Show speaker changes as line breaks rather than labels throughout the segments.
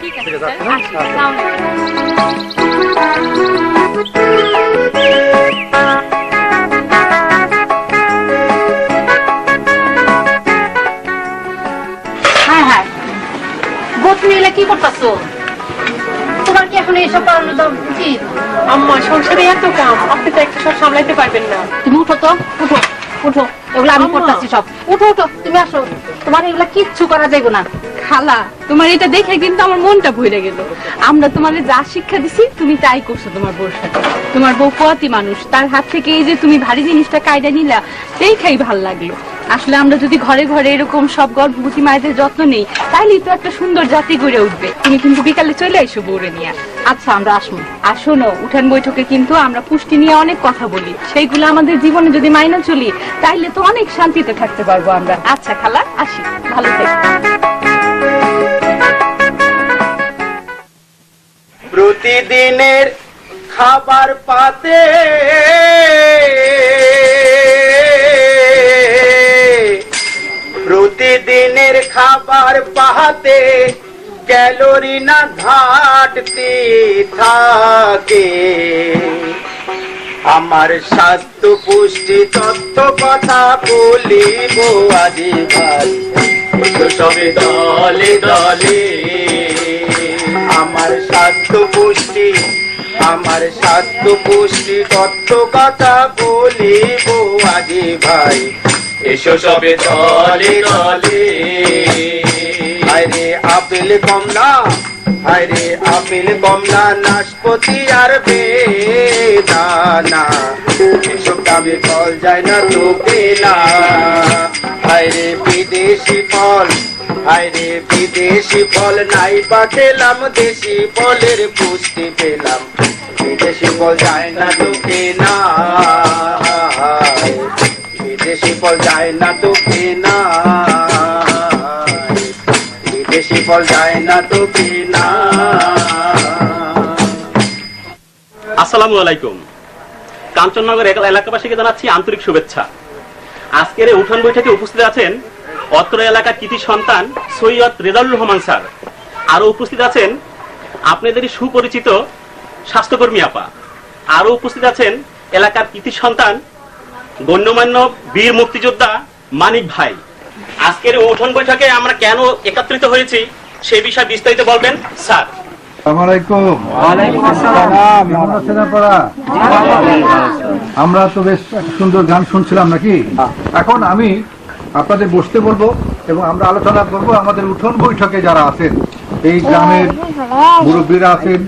ঠিক আছে।
হ্যাঁ হ্যাঁ। গোত্রী কি করতেছো? তোমার কি এখন এইসব করানো উচিত?
আম্মা সংসারে এত কাম আপনি তো একটা সব সামলাইতে পারবেন না।
তুমি উঠো তো উঠো উঠো। এগুলো আমি। করতেছি সব। উঠো উঠো তুমি আসো। তোমার এগুলা কিচ্ছু করা যাবে না।
খালা, তোমার এটা দেখে কিন্তু আমার মনটা ভরে গেল। আমরা তোমার যা শিক্ষা দিছি, তুমি তাই করছ তোমার বউর সাথে। তোমার বউ পোয়াতি মানুষ, তার হাত থেকে এই যে তুমি ভারী জিনিসটা কায়দা নিলা সেই খাই ভালো লাগল। আসলে আমরা যদি ঘরে ঘরে এরকম সব গর্ভবতী মায়েদের যত্ন নেই, তাইলেই তো একটা সুন্দর জাতি গড়ে উঠবে। তুমি কিন্তু বিকালে চলে এসো বউরে নিয়ে।
আচ্ছা আমরা আসব।
আর শোনো, উঠান বৈঠকে কিন্তু আমরা পুষ্টি নিয়ে অনেক কথা বলি। সেইগুলো আমাদের জীবনে যদি মাইনা চলি, তাইলে তো অনেক শান্তিতে থাকতে পারব আমরা। আচ্ছা খালা, আসি। ভালো থেকো।
প্রতিদিনের খাবার পাতে। প্রতিদিনের খাবার পাহাতে ক্যালোরি না ঘাটতি থাকে। আমার স্বাস্থ্য পুষ্টি তথ্য কথা বলিব আজি ভাই সবে দলে দলে আমার স্বাস্থ্য পুষ্টি আমার স্বাস্থ্য পুষ্টি তথ্য কথা বলিব আজি ভাই। এসো সবে দলে দলে আরে আপেল কমলা আরে আপেল কমলা নাশপতি আর বেদানা। এসব দামে ফল যায় না তোকে না আরে বিদেশি ফল আরে বিদেশি ফল নাই বা খেলাম দেশি ফলের পুষ্টি পেলাম। বিদেশি ফল যায় না তোকে না। বিদেশি ফল যায় না তোকে না। বিদেশি ফল যায় না তোকে না।
আসসালামু আলাইকুম। কাঞ্চননগর এলাকা- এলাকাবাসীকে জানাচ্ছি আন্তরিক শুভেচ্ছা। আজকের এই উঠান বৈঠকে উপস্থিত আছেন অত্র এলাকার কৃতি সন্তান সৈয়দ রেজাউল রহমান স্যার। আরও উপস্থিত আছেন আপনাদেরই সুপরিচিত স্বাস্থ্যকর্মী আপা। আরও উপস্থিত আছেন এলাকার কৃতি সন্তান গণ্যমান্য বীর মুক্তিযোদ্ধা মানিক ভাই। আজকের এই উঠান বৈঠকে আমরা কেন একত্রিত হয়েছি সেই বিষয়ে বিস্তারিত বলবেন স্যার।
আমরা তো বেশ সুন্দর গান শুনছিলাম নাকি? এখন আমি আপনাদের বসতে বলব এবং আমরা আলোচনা করব আমাদের উঠোন বৈঠকে যারা আছেন। এই গ্রামের মুরব্বীরা আছেন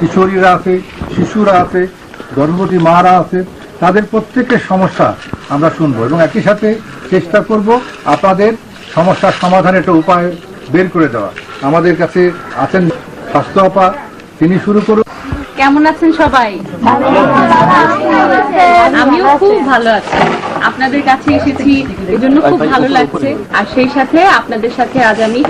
কিশোরীরা আছে শিশুরা আছে গর্ভবতী মারা আছে তাদের প্রত্যেকের সমস্যা আমরা শুনব এবং একই সাথে চেষ্টা করব আপনাদের সমস্যার সমাধানের একটা উপায় বের করে দেওয়া। আমাদের কাছে আছেন স্বাস্থ্য আপা তিনি শুরু করুন।
কেমন আছেন সবাই? আমিও খুব ভালো আছি। আপনাদের কাছে এসেছি এই জন্য খুব ভালো লাগছে। আর সেই সাথে আপনাদের সাথে আজ আমি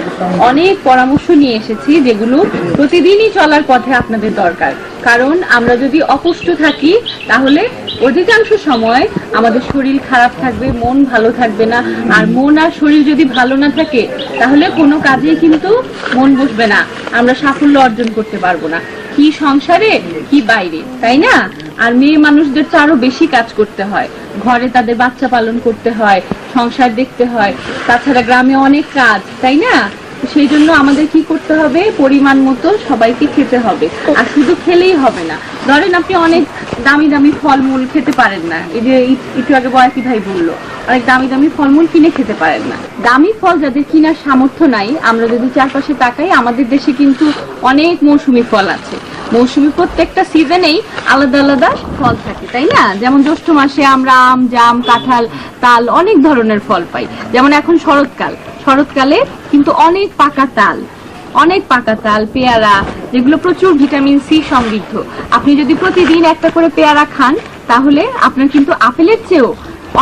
অনেক পরামর্শ নিয়ে এসেছি যেগুলো প্রতিদিনই চলার পথে আপনাদের দরকার। কারণ আমরা যদি অপুষ্ট থাকি তাহলে অধিকাংশ সময় আমাদের শরীর খারাপ থাকবে মন ভালো থাকবে না। আর মন আর শরীর যদি ভালো না থাকে তাহলে কোনো কাজেই কিন্তু মন বসবে না। আমরা সাফল্য অর্জন করতে পারব না। কি সংসারে কি বাইরে তাই না? আর মেয়ে মানুষদের তো আরও বেশি কাজ করতে হয়। ঘরে তাদের বাচ্চা পালন করতে হয়, সংসার দেখতে হয়। তাছাড়া গ্রামে অনেক কাজ, তাই না? সেই জন্য আমাদের কি করতে হবে? পরিমাণ মতো সবাইকে খেতে হবে। আর শুধু খেলেই হবে না। ধরেন আপনি অনেক দামি দামি ফলমূল খেতে পারেন না। এই যে একটু আগে বয়াতি ভাই বলল, অনেক দামি দামি ফলমূল কিনে খেতে পারেন না। দামি ফল যাদের কেনার সামর্থ্য নাই, আমরা যদি চারপাশে তাকাই, আমাদের দেশে কিন্তু অনেক মৌসুমি ফল আছে। মৌসুমি প্রত্যেকটা সিজনেই আলাদা আলাদা ফল থাকে, তাই না? যেমন জ্যৈষ্ঠ মাসে আমরা আম, জাম, কাঁঠাল, তাল অনেক ধরনের ফল পাই। যেমন এখন শরৎকাল। শরৎকালে কিন্তু অনেক পাকা তাল, অনেক পাকা তাল, পেয়ারা, যেগুলো প্রচুর ভিটামিন সি সমৃদ্ধ। আপনি যদি প্রতিদিন একটা করে পেয়ারা খান, তাহলে আপনার কিন্তু আপেলের চেয়েও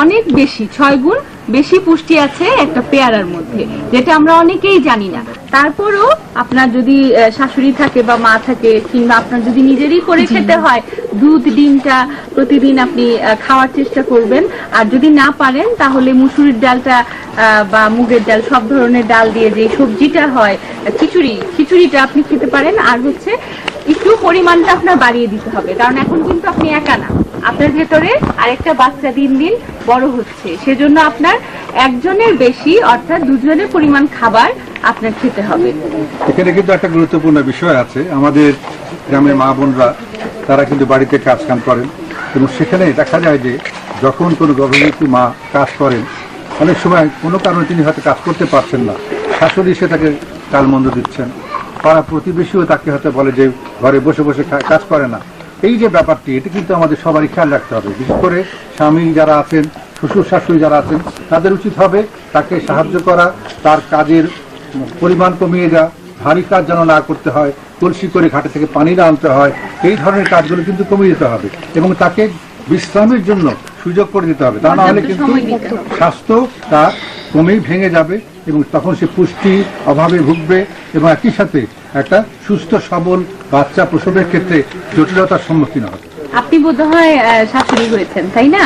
অনেক বেশি ছয় গুণ বেশি পুষ্টি আছে একটা পেয়ারার মধ্যে যেটা আমরা অনেকেই জানি না। তারপরও আপনার যদি শাশুড়ি থাকে বা মা থাকে কিংবা আপনার যদি নিজেরই করে খেতে হয় দুধ ডিমটা প্রতিদিন আপনি খাওয়ার চেষ্টা করবেন। আর যদি না পারেন তাহলে মুসুরির ডালটা বা মুগের ডাল সব ধরনের ডাল দিয়ে যে সবজিটা হয় খিচুড়ি খিচুড়িটা আপনি খেতে পারেন। আর হচ্ছে একটু পরিমাণটা আপনার বাড়িয়ে দিতে হবে কারণ এখন কিন্তু আপনি একা না। আপনার ভেতরে আরেকটা বাচ্চা দিন দিন বড় হচ্ছে। সেজন্য আপনার একজনের বেশি অর্থাৎ দুজনের পরিমাণ খাবার আপনার খেতে হবে।
এখানে কিন্তু একটা গুরুত্বপূর্ণ বিষয় আছে। আমাদের গ্রামের মা বোনরা, তারা কিন্তু বাড়িতে কাজ কাম করেন এবং সেখানে দেখা যায় যে যখন কোনো গর্ভবতী মা কাজ করেন, অনেক সময় কোনো কারণে তিনি হয়তো কাজ করতে পারছেন না। শাশুড়ি সে তাকে কালমন্দ দিচ্ছেন। পাড়া প্রতিবেশীও তাকে হয়তো বলে যে, ঘরে বসে বসে কাজ করে না। এই যে ব্যাপারটি এটি কিন্তু আমাদের সবারই খেয়াল রাখতে হবে। বিশেষ করে স্বামী যারা আছেন শ্বশুর শাশুড়ি যারা আছেন তাদের উচিত হবে তাকে সাহায্য করা তার কাজের পরিমাণ কমিয়ে দেওয়া ভারী কাজ যেন না করতে হয় কলসি করে ঘাটে থেকে পানি না আনতে হয় এই ধরনের কাজগুলো কিন্তু কমিয়ে দিতে হবে এবং তাকে বিশ্রামের জন্য সুযোগ করে দিতে হবে। তা না হলে কিন্তু স্বাস্থ্য তার কমেই ভেঙে যাবে। এবং তখন সে পুষ্টি অভাবে ভুগবে এবং একই সাথে একটা সুস্থ, সবল বাচ্চা প্রসবের ক্ষেত্রে জটিলতার সম্মুখীন হবে।
আপনি বোধহয় শাশুড়ি হয়েছেন, তাই না?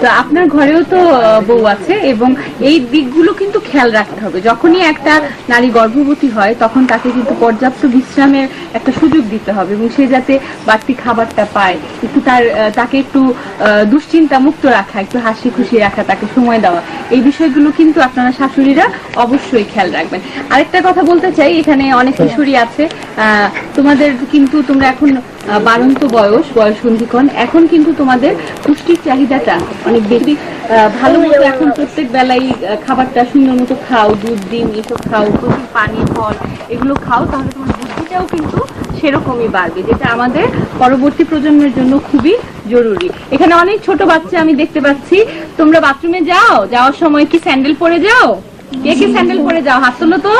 তো আপনার ঘরেও তো বউ আছে এবং এই দিকগুলো কিন্তু খেয়াল রাখতে হবে। যখনই একটা নারী গর্ভবতী হয় তখন তাকে কিন্তু পর্যাপ্ত বিশ্রামের একটা সুযোগ দিতে হবে এবং সে যাতে বাড়তি খাবারটা পায়। একটু তার তাকে একটু আহ, দুশ্চিন্তা মুক্ত রাখা একটু হাসি খুশি রাখা তাকে সময় দেওয়া। এই বিষয়গুলো কিন্তু আপনারা শাশুড়িরা অবশ্যই খেয়াল রাখবেন। আরেকটা কথা বলতে চাই এখানে অনেক কিশোরী আছে। আহ, তোমাদের কিন্তু তোমরা এখন বাড়ন্ত বয়স বয়স সন্ধিক্ষণ। এখন কিন্তু তোমাদের পুষ্টির চাহিদাটা অনেক বেশি। ভালো মতো এখন প্রত্যেক বেলায় খাবারটা সুন্দর মতো খাও, দুধ, ডিম এসব খাও, প্রচুর পানি, ফল এগুলো খাও, তাহলে তোমার বুদ্ধিটাও কিন্তু সেরকমই বাড়বে, যেটা আমাদের পরবর্তী প্রজন্মের জন্য খুবই জরুরি। এখানে অনেক ছোট বাচ্চা আমি দেখতে পাচ্ছি। তোমরা বাথরুমে যাও? যাওয়ার সময় কি স্যান্ডেল পরে যাও? কে কে স্যান্ডেল পরে যাও? হাত তোলো তো।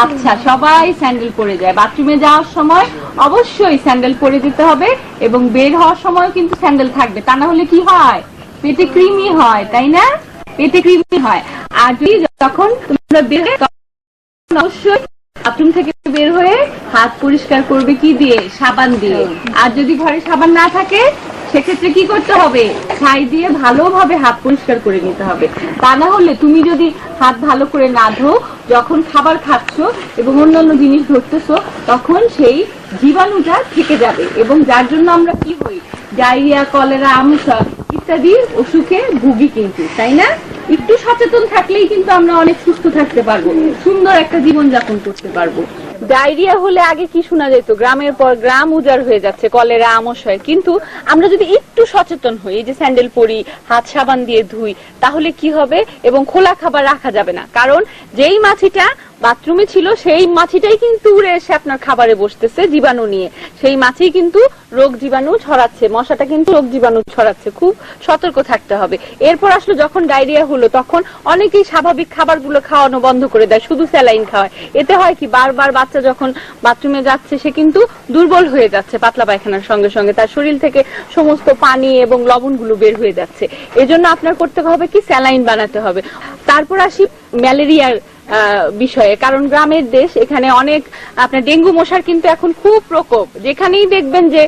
আচ্ছা সবাই স্যান্ডেল পরে যায়। বাথরুমে যাওয়ার সময় অবশ্যই স্যান্ডেল পরে যেতে হবে এবং বের হওয়ার সময় কিন্তু স্যান্ডেল থাকবে। তা না হলে কি হয়? পেটে কৃমি হয়, তাই না? পেটে কৃমি হয়। আর যদি যখন তোমরা বের অবশ্যই বাথরুম থেকে বের হয়ে হাত পরিষ্কার করবে কি দিয়ে? সাবান দিয়ে। আর যদি ঘরে সাবান না থাকে, সেক্ষেত্রে কি করতে হবে? ছাই দিয়ে ভালোভাবে হাত পরিষ্কার করে নিতে হবে। তা না হলে তুমি যদি হাত ভালো করে না ধো যখন খাবার খাচ্ছ এবং অন্যান্য জিনিস ধরতেছ, তখন সেই জীবাণুটা থেকে যাবে এবং যার জন্য আমরা কি হই? ডায়রিয়া, কলেরা, আমসা ইত্যাদি অসুখে ভুগি কিন্তু, তাই না? একটু সচেতন থাকলেই কিন্তু আমরা অনেক সুস্থ থাকতে পারব, সুন্দর একটা জীবন যাপন করতে পারব। ডায়রিয়া হলে আগে কি শোনা যেত? গ্রামের পর গ্রাম উজাড় হয়ে যাচ্ছে, কলেরা, আমশয়। কিন্তু আমরা যদি একটু সচেতন হই, এই যে স্যান্ডেল পরি, হাত সাবান দিয়ে ধুই, তাহলে কি হবে? এবং খোলা খাবার রাখা যাবে না। কারণ যেই মাছিটা বাথরুমে ছিল, সেই মাছিটাই কিন্তু উড়ে এসে আপনার খাবারে বসতেছে, জীবাণু নিয়ে। সেই মাছি কিন্তু রোগ জীবাণু ছড়াচ্ছে, মশাটা কিন্তু রোগ জীবাণু ছড়াচ্ছে, খুব সতর্ক থাকতে হবে। এরপর আসলে যখন ডায়রিয়া হলো, তখন অনেকেই স্বাভাবিক খাবারগুলো খাওয়ানো বন্ধ করে দেয়, শুধু স্যালাইন খাওয়ায়। এতে হয় কি, বারবার বাচ্চা যখন বাথরুমে যাচ্ছে, সে কিন্তু দুর্বল হয়ে যাচ্ছে পাতলা পায়খানার সঙ্গে সঙ্গে। তার শরীর থেকে সমস্ত পানি এবং লবণগুলো বের হয়ে যাচ্ছে। এজন্য আপনার করতে হবে কি, স্যালাইন বানাতে হবে। তারপর আসি ম্যালেরিয়ার বিষয়ে। কারণ গ্রামের দেশ, এখানে অনেক আপনার ডেঙ্গু মশার কিন্তু এখন খুব প্রকোপ। যেখানেই দেখবেন যে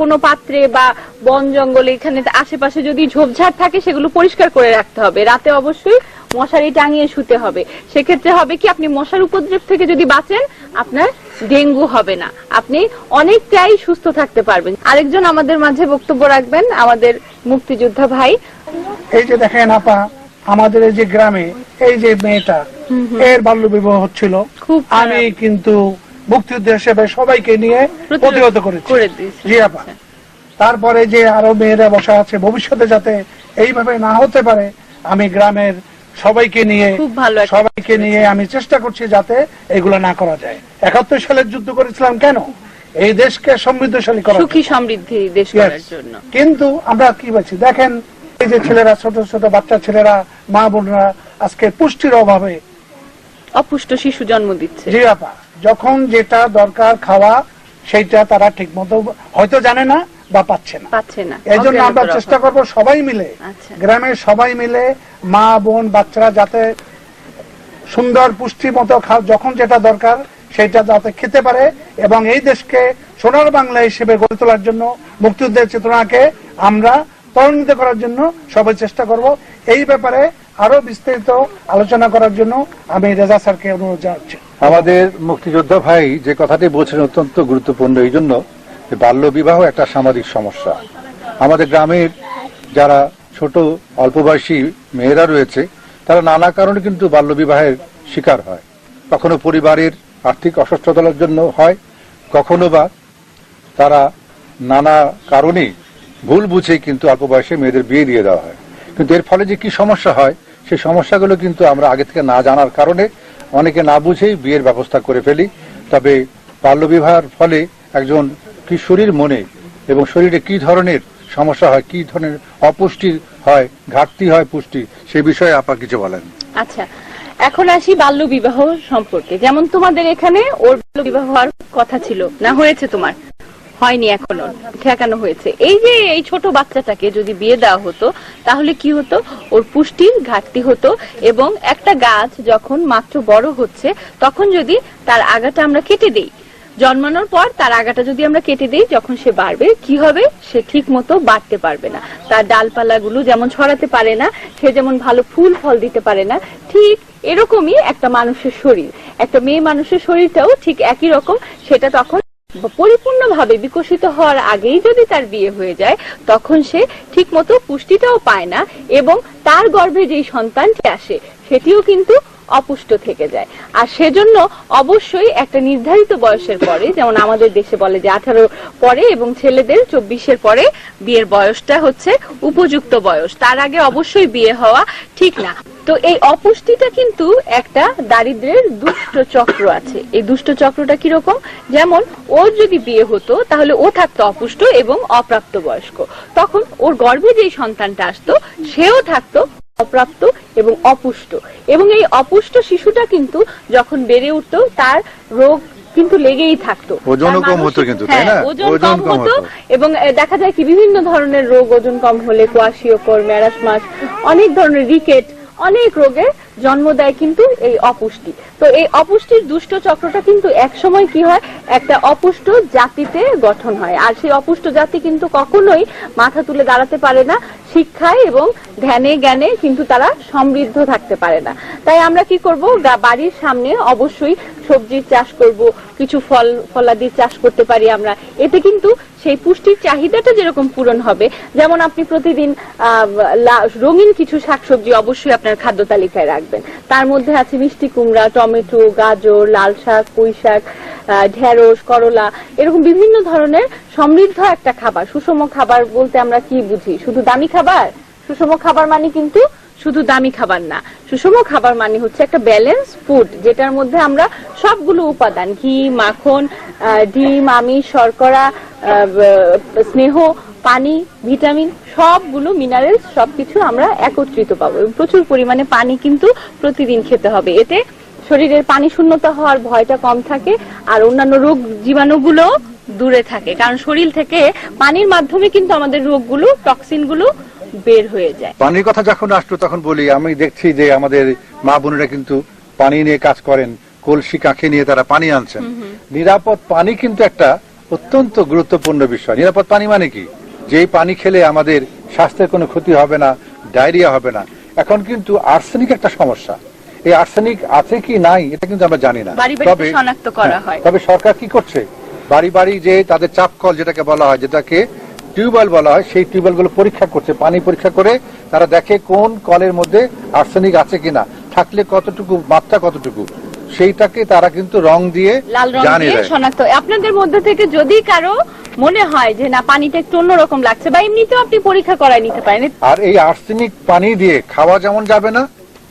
কোনো পাত্রে বা বন জঙ্গলে এখানে আশেপাশে যদি ঝোপঝাড় থাকে, সেগুলো পরিষ্কার করে রাখতে হবে। রাতে অবশ্যই মশারি টাঙিয়ে শুতে হবে। সেক্ষেত্রে হবে কি, আপনি মশার উপদ্রব থেকে যদি বাঁচেন, আপনার ডেঙ্গু হবে না। আপনি অনেকটাই সুস্থ থাকতে পারবেন। আরেকজন আমাদের মাঝে বক্তব্য রাখবেন, আমাদের মুক্তিযোদ্ধা ভাই।
এই যে দেখেন আপা আমাদের এই যে গ্রামে এই যে মেয়েটা এর বাল্য বিবাহ হচ্ছিল আমি কিন্তু মুক্তিযুদ্ধ হিসেবে সবাইকে নিয়ে প্রতিহত করেছি।
করে
জি আপা তারপরে যে আরও মেয়েরা বসা আছে ভবিষ্যতে যাতে এইভাবে না হতে পারে আমি গ্রামের সবাইকে নিয়ে সবাইকে নিয়ে আমি চেষ্টা করছি যাতে এগুলো না করা যায়। একাত্তর সালের যুদ্ধ করেছিলাম কেন? এই দেশকে সমৃদ্ধশালী করার
সুখী সমৃদ্ধি দেশ করার জন্য।
কিন্তু আমরা কি বলছি? দেখেন এই যে ছেলেরা ছোট ছোট বাচ্চা ছেলেরা মা বোনরা আজকে পুষ্টির অভাবে
অপুষ্ট শিশু জন্ম দিচ্ছে
জি আপা যখন যেটা দরকার খাওয়া সেইটা তারা ঠিক মতো হয়তো জানে না বা পাচ্ছে না
পাচ্ছে না
এই জন্য আমরা চেষ্টা। করব সবাই মিলে
আচ্ছা।
গ্রামের সবাই মিলে মা বোন বাচ্চারা যাতে সুন্দর পুষ্টি মতো খাও যখন যেটা দরকার সেটা যাতে খেতে পারে এবং এই দেশকে সোনার বাংলা হিসেবে গড়ে তোলার জন্য মুক্তিযুদ্ধের চেতনাকে আমরা ত্বরান্বিত করার জন্য সবাই চেষ্টা করব এই ব্যাপারে আরও বিস্তারিত আলোচনা করার জন্য আমি রেজা স্যারকে অনুরোধ জানাচ্ছি।
আমাদের মুক্তিযোদ্ধা ভাই যে কথাটি বলছেন অত্যন্ত গুরুত্বপূর্ণ এই জন্য বাল্য বিবাহ একটা সামাজিক সমস্যা। আমাদের গ্রামের যারা ছোট, অল্প বয়সী মেয়েরা রয়েছে, তারা নানা কারণে কিন্তু বাল্য বিবাহের শিকার হয়। কখনো পরিবারের আর্থিক অসচ্ছলতার জন্য হয়, কখনো বা তারা নানা কারণে ভুল বুঝে কিন্তু অল্প বয়সে মেয়েদের বিয়ে দিয়ে দেওয়া হয়। কিন্তু এর ফলে যে কি সমস্যা হয়, সেই সমস্যাগুলো কিন্তু আমরা আগে থেকে না জানার কারণে অনেকে না বুঝেই বিয়ের ব্যবস্থা করে ফেলি। তবে বাল্যবিবাহের ফলে একজন কিশোরীর মনে এবং শরীরে কি ধরনের সমস্যা হয়, কি ধরনের অপুষ্টি হয়, ঘাটতি হয় পুষ্টি, সে বিষয়ে আপা কিছু বলেন।
আচ্ছা এখন আসি বাল্য বিবাহ সম্পর্কে। যেমন তোমাদের এখানে ওর বাল্য বিবাহ হওয়ার কথা ছিল, না হয়েছে তোমার? হয়নি এখনও। ঠেকানো হয়েছে। এই যে এই ছোট বাচ্চাটাকে যদি বিয়ে দেওয়া হতো, তাহলে কি হতো? ওর পুষ্টির ঘাটতি হতো এবং একটা গাছ যখন মাত্র বড় হচ্ছে, তখন যদি তার আগাটা আমরা কেটে দেই, জন্মানোর পর তার আগাটা যদি আমরা কেটে দিই, যখন সে বাড়বে, কি হবে? সে ঠিক মতো বাড়তে পারবে না। তার ডালপালাগুলো যেমন ছড়াতে পারে না, সে যেমন ভালো ফুল ফল দিতে পারে না, ঠিক এরকমই একটা মানুষের শরীর। একটা মেয়ে মানুষের শরীরটাও ঠিক একই রকম, সেটা তখন পরিপূর্ণভাবে বিকশিত হওয়ার আগেই যদি তার বিয়ে হয়ে যায়, তখন সে ঠিক মতো পুষ্টিটাও পায় না এবং তার গর্ভে যেই সন্তানটি আসে, সেটিও কিন্তু অপুষ্ট থেকে যায়। আর সেজন্য অবশ্যই একটা নির্ধারিত বয়সের পরে, যেমন আমাদের দেশে বলে যে আঠারো পরে এবং ছেলেদের চব্বিশের পরে বিয়ের বয়সটা হচ্ছে উপযুক্ত বয়স। তার আগে অবশ্যই বিয়ে হওয়া ঠিক না। তো এই অপুষ্টিটা কিন্তু একটা দারিদ্রের দুষ্ট চক্র আছে। এই দুষ্ট চক্রটা কীরকম? যেমন ওর যদি বিয়ে হতো তাহলে ও থাকতো অপুষ্ট এবং অপ্রাপ্ত বয়স্ক তখন ওর গর্ভে যেই সন্তানটা আসতো সেও থাকতো অপ্রাপ্ত এবং অপুষ্ট। এবং এই অপুষ্ট শিশুটা কিন্তু যখন বেড়ে উঠতো তার রোগ কিন্তু লেগেই থাকতো।
ওজনও কম হতো কিন্তু, তাই
হ্যাঁ,
না?
ওজন কম হতো। এবং দেখা যায় কি বিভিন্ন ধরনের রোগ ওজন কম হলে কোয়াশিওকর ম্যারাসমাস অনেক ধরনের রিকেট অনেক রোগের জন্ম দেয় কিন্তু এই অপুষ্টি। তো এই অপুষ্টির দুষ্ট চক্রটা কিন্তু এক সময় কি হয় একটা অপুষ্ট জাতিতে গঠন হয়। আর সেই অপুষ্ট জাতি কিন্তু কখনোই মাথা তুলে দাঁড়াতে পারে না শিক্ষায় এবং ধ্যানে জ্ঞানে কিন্তু তারা সমৃদ্ধ থাকতে পারে না। তাই আমরা কি করব বাড়ির সামনে অবশ্যই সবজির চাষ করব কিছু ফল ফলাদির চাষ করতে পারি আমরা। এতে কিন্তু সেই পুষ্টির চাহিদাটা যেরকম পূরণ হবে যেমন আপনি প্রতিদিন আহ, রঙিন কিছু শাকসবজি অবশ্যই আপনার খাদ্য তালিকায় রাখবেন। তার মধ্যে আছে মিষ্টি কুমড়া, টমেটো, গাজর, লাল শাক, পুঁই শাক ঢেঁড়স, করলা, এরকম বিভিন্ন ধরনের সমৃদ্ধ একটা খাবার, সুষম খাবার বলতে আমরা কি বুঝি? শুধু দামি খাবার? সুষম খাবার মানে কিন্তু শুধু দামি খাবার না। সুষম খাবার মানে হচ্ছে একটা ব্যালেন্স ফুড যেটার মধ্যে আমরা সবগুলো উপাদান, ঘি, মাখন ডিম, আমিষ, শর্করা স্নেহ পানি ভিটামিন সবগুলো মিনারেলস সবকিছু আমরা একত্রিত পাবো প্রচুর পরিমাণে পানি কিন্তু প্রতিদিন খেতে হবে। এতে শরীরের পানি শূন্যতা হওয়ার ভয়টা কম থাকে আর অন্যান্য রোগ জীবাণুগুলো দূরে থাকে। কারণ শরীর থেকে পানির মাধ্যমে কিন্তু আমাদের রোগগুলো টক্সিনগুলো বের হয়ে যায়।
পানির কথা যখন আসলো তখন বলি আমি দেখছি যে আমাদের মা বোনেরা কিন্তু পানি নিয়ে কাজ করেন কলসি কাঁখে নিয়ে তারা পানি আনছেন। নিরাপদ পানি কিন্তু একটা অত্যন্ত গুরুত্বপূর্ণ বিষয়। নিরাপদ পানি মানে কি? যেই পানি খেলে আমাদের স্বাস্থ্যের কোনো ক্ষতি হবে না ডায়রিয়া হবে না এখন কিন্তু আর্সেনিক একটা সমস্যা। এই আর্সেনিক আছে কি নাই এটা কিন্তু আমরা জানি না।
করা
হ্যাঁ। তবে সরকার কি করছে? বাড়ি বাড়ি যে তাদের চাপ কল যেটাকে বলা হয় যেটাকে টিউবওয়েল বলা হয় সেই টিউবওয়েলগুলো পরীক্ষা করছে পানি পরীক্ষা করে তারা দেখে কোন কলের মধ্যে আর্সেনিক আছে কিনা থাকলে কতটুকু মাত্রা কতটুকু সেইটাকে তারা কিন্তু রং দিয়ে জানিয়ে
দিয়ে শনাক্ত আপনাদের মধ্যে থেকে যদি কারও মনে হয় যে না পানিটা একটু অন্যরকম লাগছে বা এমনিতেও আপনি পরীক্ষা করায় নিতে পারেন।
আর এই আর্সেনিক পানি দিয়ে খাওয়া যেমন যাবে না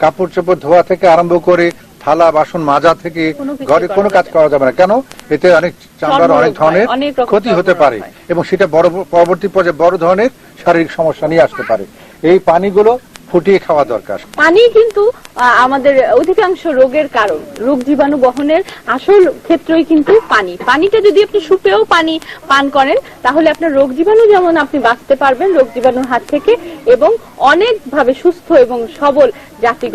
কাপড় চোপড় ধোয়া থেকে আরম্ভ করে থালা বাসন মাজা থেকে ঘরে কোনো কাজ করা যাবে না। কেন? এতে অনেক চামড়ার অনেক ধরনের ক্ষতি হতে পারে এবং সেটা বড় পরবর্তী পর্যায়ে বড় ধরনের শারীরিক সমস্যা নিয়ে আসতে পারে। এই পানিগুলো ফুটিয়ে খাওয়া দরকার।
পানি কিন্তু আমাদের অধিকাংশ রোগের কারণ। রোগ জীবাণু বহনের আসল ক্ষেত্রই কিন্তু পানি। পানিটা যদি আপনি সুপেও পানি পান করেন, তাহলে আপনার রোগ জীবাণু যেমন আপনি বাঁচতে পারবেন, রোগ জীবাণুর হাত থেকে এবং অনেকভাবে সুস্থ এবং সবল জাতি